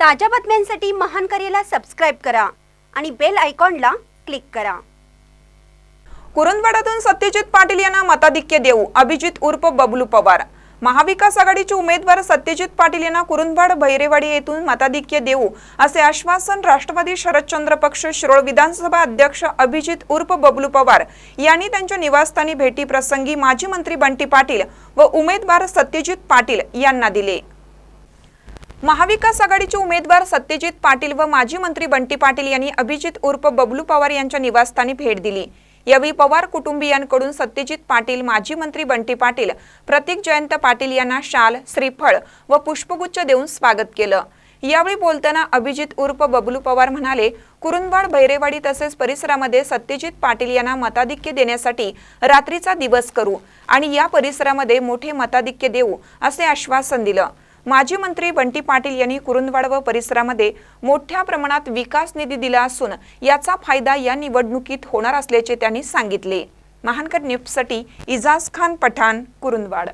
ताज्या बातम्यांसाठी महान करेला सबस्क्राईब करा आणि बेल आयकॉनला क्लिक करा. कुरुंदवाडातून सत्यजित पाटील यांना मताधिक्य देऊ अभिजित उर्फ बबलू पवार. महाविकास आघाडीचे उमेदवार सत्यजित पाटील यांना कुरुंदवाड भैरेवाडी येथून मताधिक्य देऊ असे आश्वासन राष्ट्रवादी शरदचंद्र पक्ष शिरोळ विधानसभा अध्यक्ष अभिजित उर्फ बबलू पवार यांनी त्यांच्या निवासस्थानी भेटीप्रसंगी माजी मंत्री बंटी पाटील व उमेदवार सत्यजित पाटील यांना दिले. महाविकास आघाडीचे उमेदवार सत्यजित पाटील व माजी मंत्री बंटी पाटील यांनी अभिजित उर्फ बबलू पवार यांच्या निवासस्थानी भेट दिली. यावेळी पवार कुटुंबियांकडून सत्यजित पाटील माजी मंत्री बंटी पाटील प्रतीक जयंत पाटील यांना शाल श्रीफळ व पुष्पगुच्छ देऊन स्वागत केलं. यावेळी बोलताना अभिजित उर्फ बबलू पवार म्हणाले कुरुंदवाड भैरेवाडी तसेच परिसरामध्ये सत्यजित पाटील यांना मताधिक्य देण्यासाठी रात्रीचा दिवस करू आणि या परिसरामध्ये मोठे मताधिक्य देऊ असे आश्वासन दिलं. माजी मंत्री बंटी पाटील यांनी कुरुंदवाड व परिसरामध्ये मोठ्या प्रमाणात विकास निधी दिला असून याचा फायदा या निवडणुकीत होणार असल्याचे त्यांनी सांगितले. महानकर न्यूजसाठी इजाज खान पठाण कुरुंदवाड.